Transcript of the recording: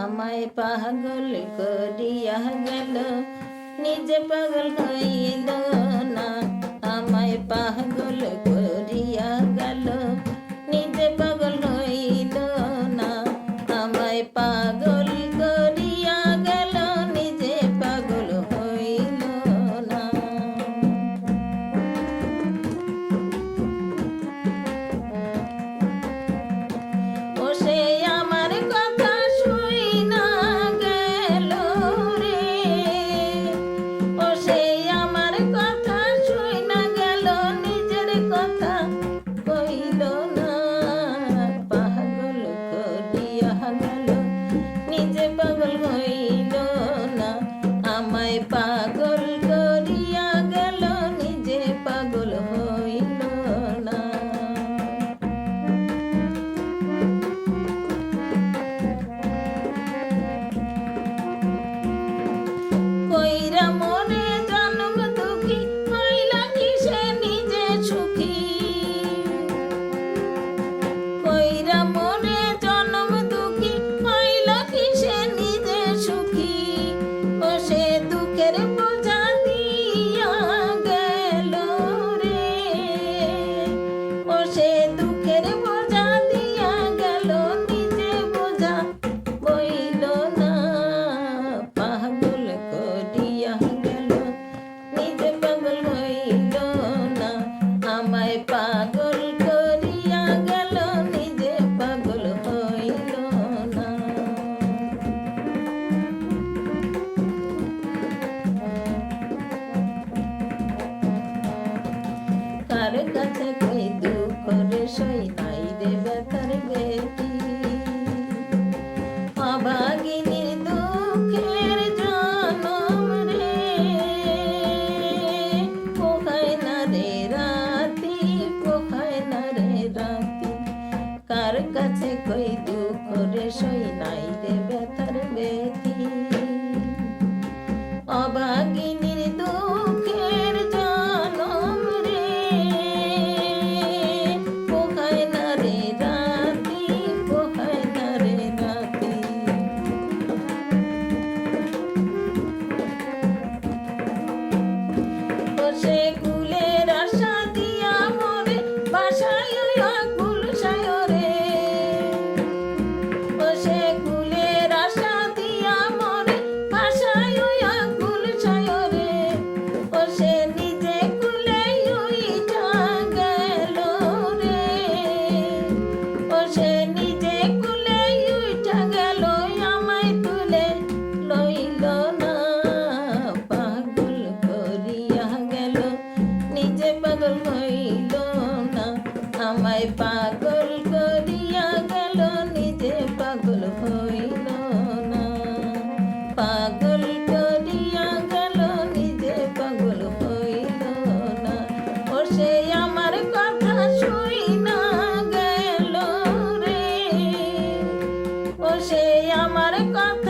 আমায় পাগল করিয়া গেল নিজে পাগল হইল না। আমায় পাগল পাগল কার কাছে কই দুঃখ রে? সই নাই রে ব্যথার বেদি হইল না। আমায় পাগল করিয়া গেল, নিজে পাগল হইল না। পাগল করিয়া গেল, নিজে পাগল হইল না। ওর সে আমার কথা শুই না গেল রে। ও সে আমার কথা